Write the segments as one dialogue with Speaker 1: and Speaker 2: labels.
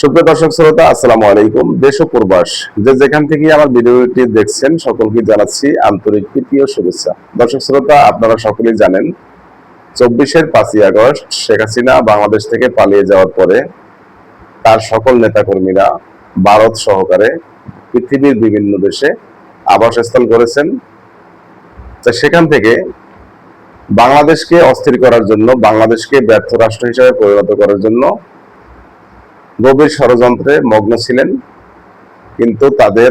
Speaker 1: সুপ্রিয় দর্শক শ্রোতা, আসসালামু আলাইকুম। দেশ প্রবাস, যে যেখান থেকে আমার ভিডিওটি দেখছেন, সকলকে জানাচ্ছি আন্তরিক প্রীতি ও শুভেচ্ছা। দর্শক শ্রোতা, আপনারা সকলেই জানেন, চব্বিশের পাঁচই আগস্ট, শেখ হাসিনা বাংলাদেশ থেকে পালিয়ে যাওয়ার পরে তার সকল নেতাকর্মীরা ভারত সহকারে পৃথিবীর বিভিন্ন দেশে আবাসস্থল করেছেন। তা সেখান থেকে বাংলাদেশকে অস্থির করার জন্য, বাংলাদেশকে ব্যর্থ রাষ্ট্র হিসেবে পরিণত করার জন্য গভীর ষড়যন্ত্রে মগ্ন ছিলেন, কিন্তু তাদের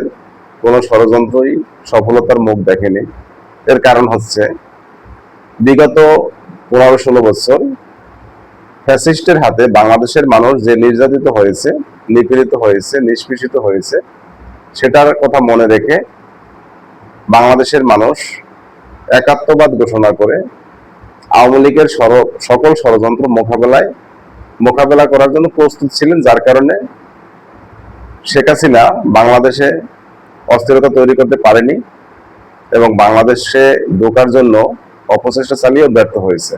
Speaker 1: কোনো ষড়যন্ত্রই সফলতার মুখ দেখেনি। এর কারণ হচ্ছে, বিগত পনেরো ষোলো বছর ফ্যাসিস্টের হাতে বাংলাদেশের মানুষ যে নির্যাতিত হয়েছে, নিপীড়িত হয়েছে, নিষ্পেষিত হয়েছে, সেটার কথা মনে রেখে বাংলাদেশের মানুষ একাত্মবাদ ঘোষণা করে আওয়ামী লীগের সকল ষড়যন্ত্র মোকাবেলায় মোকাবেলা করার জন্য প্রস্তুত ছিলেন, যার কারণে শেখ হাসিনা বাংলাদেশে অস্থিরতা তৈরি করতে পারেনি এবং বাংলাদেশে ঢোকার জন্য অপচেষ্টা চালিয়েও ব্যর্থ হয়েছে।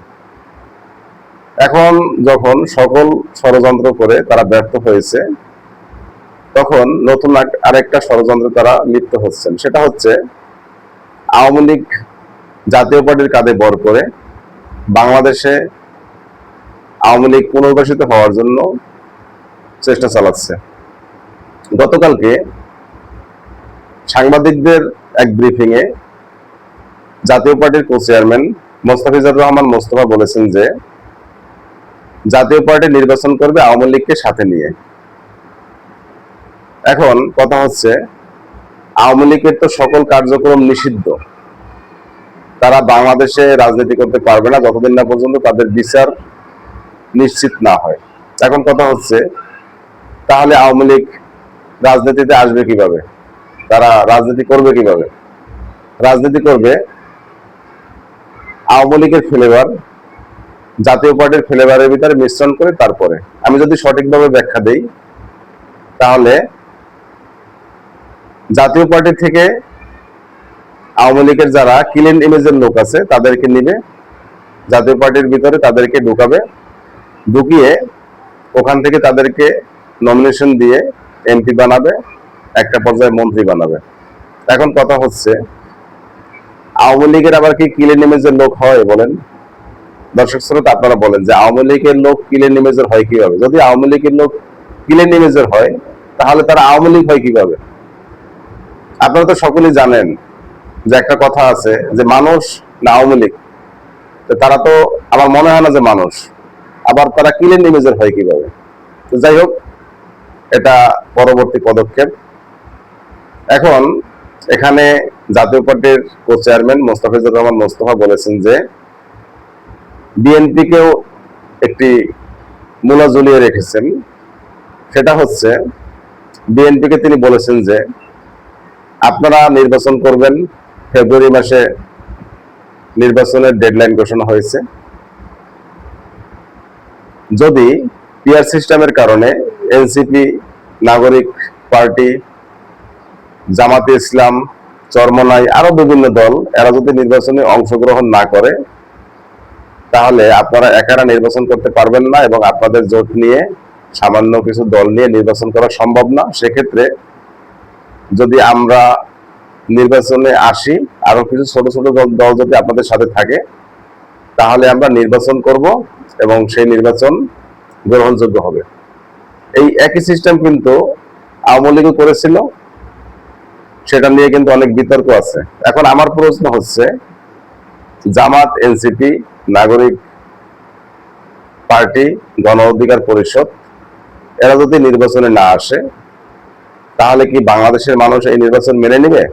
Speaker 1: এখন যখন সকল ষড়যন্ত্র করে তারা ব্যর্থ হয়েছে, তখন নতুন আরেকটা ষড়যন্ত্রে তারা লিপ্ত হচ্ছেন। সেটা হচ্ছে আওয়ামী লীগ জাতীয় পার্টির কাঁধে বর করে বাংলাদেশে আওয়ামী লীগ পুনর্বাসিত হওয়ার জন্য চেষ্টা চালাচ্ছে। গতকালকে সাংবাদিকদের এক ব্রিফিং এ জাতীয় পার্টির কো চেয়ারম্যান মোস্তাফিজুর রহমান মোস্তফা বলেছেন যে, জাতীয় পার্টি নির্বাচন করবে আওয়ামী লীগকে সাথে নিয়ে। এখন কথা হচ্ছে, আওয়ামী লীগের তো সকল কার্যক্রম নিষিদ্ধ। তারা বাংলাদেশে রাজনীতি করতে পারবে না, যতদিন না পর্যন্ত তাদের বিচার নিশ্চিত না হয়। এখন কথা হচ্ছে, তাহলে আওয়ামী লীগ রাজনীতিতে আসবে কীভাবে? তারা রাজনীতি করবে কীভাবে? রাজনীতি করবে আওয়ামী লীগের ফ্লেভার, জাতীয় পার্টির ফ্লেভারের ভিতরে মিশ্রণ করে তারপরে। আমি যদি সঠিকভাবে ব্যাখ্যা দেই, তাহলে জাতীয় পার্টি থেকে আওয়ামী লীগের যারা ক্লিন ইমেজের লোক আছে, তাদেরকে নিবে। জাতীয় পার্টির ভিতরে তাদেরকে ঢুকাবে। ঢুকিয়ে ওখান থেকে তাদেরকে নমিনেশন দিয়ে এমপি বানাবে, একটা পর্যায়ে মন্ত্রী বানাবে। এখন কথা হচ্ছে, আওয়ামী লীগের আবার কি কিলেন ইমেজের লোক হয় বলেন? দর্শক শ্রোতা, আপনারা বলেন যে আওয়ামী লীগের লোক কিলে ইমেজের হয় কীভাবে? যদি আওয়ামী লীগের লোক কিলে ইমেজের হয়, তাহলে তারা আওয়ামী লীগ হয় কীভাবে? আপনারা তো সকলেই জানেন যে একটা কথা আছে যে মানুষ না আওয়ামী লীগ। তারা তো, আমার মনে হয় না যে মানুষ। আবার তারা কিলেন ইমেজের হয় কীভাবে? যাই হোক, এটা পরবর্তী পদক্ষেপ। এখন এখানে জাতীয় পার্টির কো চেয়ারম্যান মোস্তাফিজুর রহমান মোস্তফা বলেছেন যে, বিএনপিকেও একটি মূলা ঝুলিয়ে রেখেছেন। সেটা হচ্ছে, বিএনপিকে তিনি বলেছেন যে, আপনারা নির্বাচন করবেন, ফেব্রুয়ারি মাসে নির্বাচনের ডেডলাইন ঘোষণা হয়েছে। যদি পিয়ার সিস্টেমের কারণে এনসিপি নাগরিক পার্টি, জামাতে ইসলাম, চরমনাই, আরও বিভিন্ন দল, এরা যদি নির্বাচনে অংশগ্রহণ না করে, তাহলে আপনারা একারা নির্বাচন করতে পারবেন না এবং আপনাদের জোট নিয়ে, সামান্য কিছু দল নিয়ে নির্বাচন করা সম্ভব না। সেক্ষেত্রে যদি আমরা নির্বাচনে আসি, আরও কিছু ছোট ছোট দল- যদি আপনাদের সাথে থাকে, তাহলে আমরা নির্বাচন করব। এবং সেই নির্বাচন গ্রহণযোগ্য হবে। এই একই সিস্টেম কিন্তু আওয়ামী লীগও করেছিল, সেটা নিয়ে কিন্তু অনেক বিতর্ক আছে। এখন আমার প্রশ্ন হচ্ছে, জামাত এনসিপি নাগরিক পার্টি, গণ অধিকার পরিষদ, এরা যদি নির্বাচনে না আসে, তাহলে কি বাংলাদেশের মানুষ এই নির্বাচন মেনে নেবে?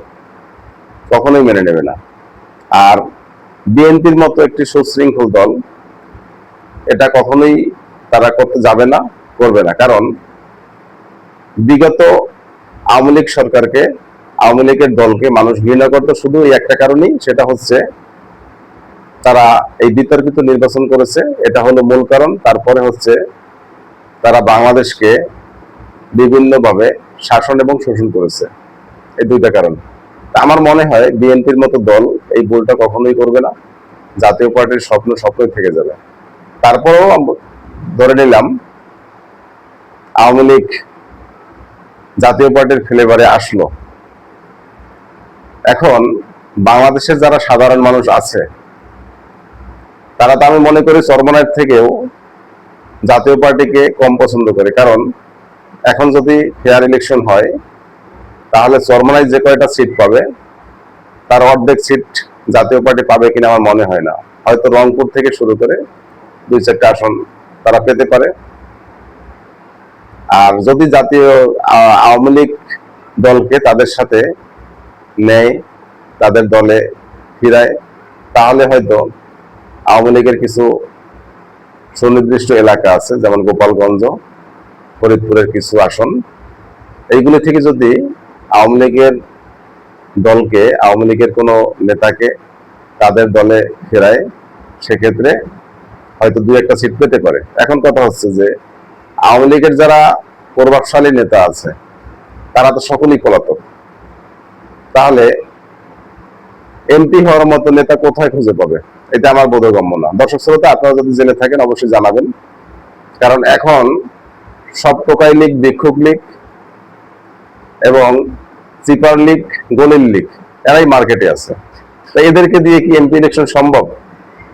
Speaker 1: কখনোই মেনে নেবে না। আর বিএনপির মতো একটি সুশৃঙ্খল দল এটা কখনোই তারা করতে যাবে না, করবে না। কারণ বিগত আওয়ামী লীগ সরকারকে, আওয়ামী লীগের দলকে মানুষ ঘৃণা করতো শুধু একটা কারণেই, সেটা হচ্ছে তারা এই বিতর্কিত নির্বাচন করেছে, এটা হলো মূল কারণ। তারপরে হচ্ছে তারা বাংলাদেশকে বিভিন্নভাবে শাসন এবং শোষণ করেছে। এই দুইটা কারণ। আমার মনে হয় বিএনপির মতো দল এই ভুলটা কখনোই করবে না। জাতীয় পার্টির স্বপ্ন স্বপ্নই থেকে যাবে। তারপরেও ধরে নিলাম, আওয়ামী লীগ জাতীয় পার্টির ফ্লেভারে আসলো। এখন বাংলাদেশের যারা সাধারণ মানুষ আছে, তারা তো আমি মনে করি চরমনায়ের থেকেও জাতীয় পার্টিকে কম পছন্দ করে। কারণ এখন যদি ফেয়ার ইলেকশন হয়, তাহলে চরমনায় যে কয়টা সিট পাবে, তার অর্ধেক সিট জাতীয় পার্টি পাবে কিনা আমার মনে হয় না। হয়তো রংপুর থেকে শুরু করে দুই চারটা আসন তারা পেতে পারে। আর যদি জাতীয় আওয়ামী লীগ দলকে তাদের সাথে নেয়, তাদের দলে ফিরায়, তাহলে হয়তো আওয়ামী লীগের কিছু সুনির্দিষ্ট এলাকা আছে, যেমন গোপালগঞ্জ, ফরিদপুরের কিছু আসন। এইগুলি থেকে যদি আওয়ামী লীগের দলকে, আওয়ামী লীগের কোনো নেতাকে তাদের দলে ফেরায়, সেক্ষেত্রে হয়তো দু একটা সিট পেতে পারে। এখন কথা হচ্ছে যে, আওয়ামী লীগের যারা প্রভাবশালী নেতা আছে, তারা তো সকলেই পলাতক। তাহলে এমপি হওয়ার মতো নেতা কোথায় খুঁজে পাবে? এটা আমার বোধগম্য না। দর্শক শ্রোতা, আপনারা যদি জেনে থাকেন, অবশ্যই জানাবেন। কারণ এখন সব টোকাই লীগ, বিক্ষোভ লীগ এবং চিপার লীগ গোলিল লীগ, এরাই মার্কেটে আছে। তো এদেরকে দিয়ে কি এমপি ইলেকশন সম্ভব?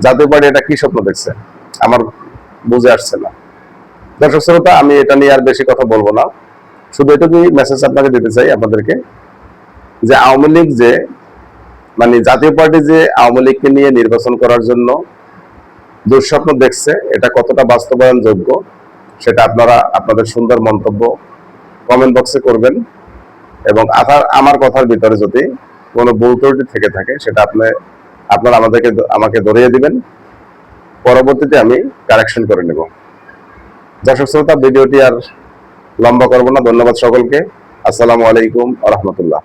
Speaker 1: জাতীয় পার্টি এটা কি স্বপ্ন দেখছে? আমার বুঝে আসছে না। দর্শক শ্রোতা, আমি এটা নিয়ে আর বেশি কথা বলব না। শুধু এটুকুই মেসেজ আপনাকে দিতে চাই আপনাদেরকে যে আওয়ামী লীগ যে মানে জাতীয় পার্টি যে আওয়ামী লীগকে নিয়ে নির্বাচন করার জন্য দুঃস্বপ্ন দেখছে, এটা কতটা বাস্তবায়ন যোগ্য সেটা আপনারা, আপনাদের সুন্দর মন্তব্য কমেন্ট বক্সে করবেন। এবং আথার- আমার কথার ভিতরে যদি কোনো ত্রুটি থেকে থাকে, সেটা আপনি, আপনারা আমাদেরকে, আমাকে ধরিয়ে দিবেন। পরবর্তীতে আমি কারেকশন করে নেব। দর্শক শ্রোতা, ভিডিওটি আর লম্বা করব না। ধন্যবাদ সকলকে। আসসালামু আলাইকুম আ রহমতুল্লাহ।